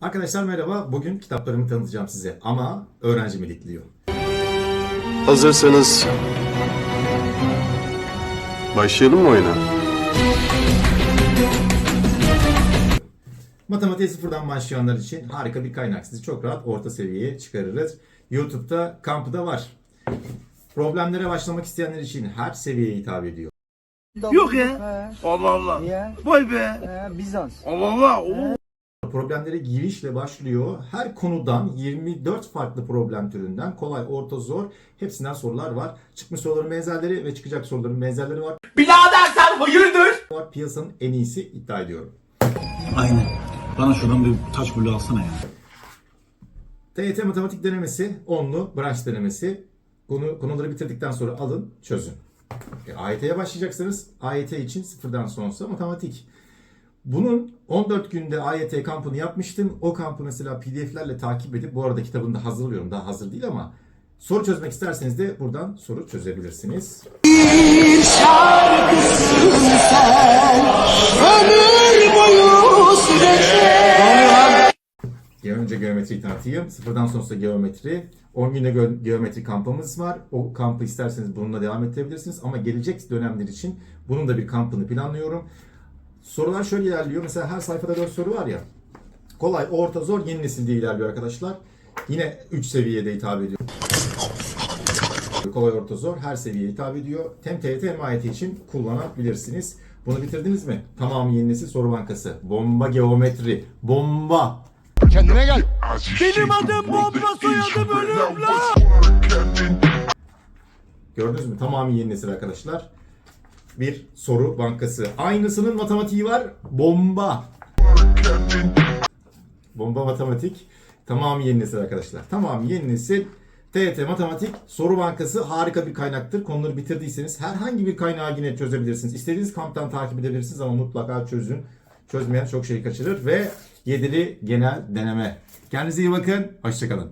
Arkadaşlar merhaba. Bugün kitaplarımı tanıtacağım size ama öğrenci milletliyor. Hazırsanız başlayalım mı oyuna? Matematiğe sıfırdan başlayanlar için harika bir kaynak. Sizi çok rahat orta seviyeye çıkarırız. YouTube'da kampı da var. Problemlere başlamak isteyenler için her seviyeye hitap ediyor. Yok ya. Allah Allah. Vay be. Ee, Bizans. Allah Allah. Oo. Problemlere girişle başlıyor. Her konudan 24 farklı problem türünden kolay, orta, zor hepsinden sorular var. Çıkmış soruların benzerleri ve çıkacak soruların benzerleri var. Birader sen hayırdır? var. Piyasanın en iyisi iddia ediyorum. Aynen. Bana şuradan bir taş bulu alsana ya. TYT matematik denemesi, onlu branş denemesi. Konu, konuları bitirdikten sonra alın, çözün. E, AYT'ye başlayacaksınız. AYT için sıfırdan sonrası matematik. Bunun 14 günde AYT kampını yapmıştım. O kampı mesela PDF'lerle takip edip bu arada kitabını da hazırlıyorum. Daha hazır değil ama soru çözmek isterseniz de buradan soru çözebilirsiniz. Ya önce geometriyi tanıtayım. Sıfırdan sonrası geometri. 10 günde gö- geometri kampımız var. O kampı isterseniz bununla devam edebilirsiniz. Ama gelecek dönemler için bunun da bir kampını planlıyorum. Sorular şöyle ilerliyor. Mesela her sayfada 4 soru var ya. Kolay, orta, zor, yeni nesil diye ilerliyor arkadaşlar. Yine 3 seviyede hitap ediyor. Kolay, orta, zor her seviyeye hitap ediyor. Hem TYT hem AYT için kullanabilirsiniz. Bunu bitirdiniz mi? Tamamı yeni nesil soru bankası. Bomba geometri. Bomba. Kendine gel. Benim adım Bomba soyadım ölüm la. Gördünüz mü? Tamamı yeni nesil arkadaşlar. Bir soru bankası. Aynısının matematiği var. Bomba. Bomba matematik. Tamamı yeni nesil arkadaşlar. Tamamı yeni nesil. TYT Matematik Soru Bankası harika bir kaynaktır. Konuları bitirdiyseniz herhangi bir kaynağı yine çözebilirsiniz. İstediğiniz kamptan takip edebilirsiniz ama mutlaka çözün. Çözmeyen çok şey kaçırır ve yedili genel deneme. Kendinize iyi bakın. Hoşçakalın.